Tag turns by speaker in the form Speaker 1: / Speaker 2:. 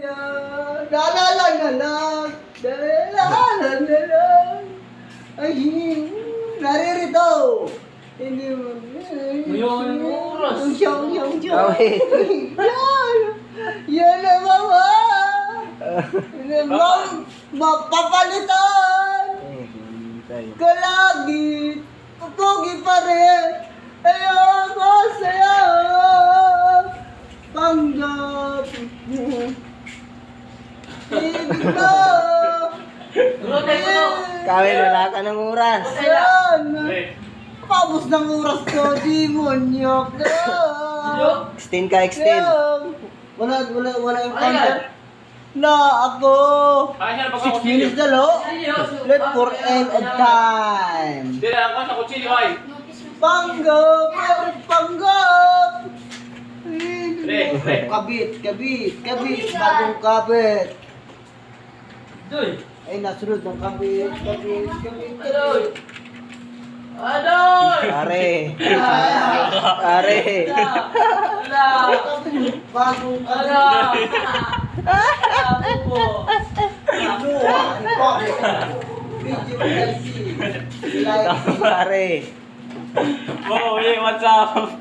Speaker 1: Naalala na lang. Naalala na lang. Ay, naririto. Hindi mo.
Speaker 2: Ngayon, ang oras.
Speaker 1: Ang siyang, siyang.
Speaker 3: Awi.
Speaker 1: Yan. Yan na mama. Mama. Mapapalitan. Kalagit. Pupugi pa rin. Ayoko sa'yo. Panggap. Mo.
Speaker 3: Kawin, wala ka ng oras.
Speaker 1: Yan.
Speaker 2: Pre.
Speaker 1: Pabos ng oras ko, demonyok.
Speaker 3: Extend ka, extend.
Speaker 1: Wala, wala, wala yung counter. Na ako.
Speaker 2: Kaya siya na
Speaker 1: 6 minutes na lo. Let for end of time.
Speaker 2: Na ako sa kutsilyo ay.
Speaker 1: Panggap! Panggap! Kabit, kabit, kabit, bagong kabit. Ay, nasunod ng kabit, kabit,
Speaker 2: Adoy.
Speaker 1: kabit.
Speaker 2: Adoy.
Speaker 3: Pare. Pare.
Speaker 2: Wala.
Speaker 1: Bagong
Speaker 2: Wala.
Speaker 1: kabit.
Speaker 2: Wala po.
Speaker 1: Video guys. Like.
Speaker 3: Pare.
Speaker 2: Oh, yeah, what's up?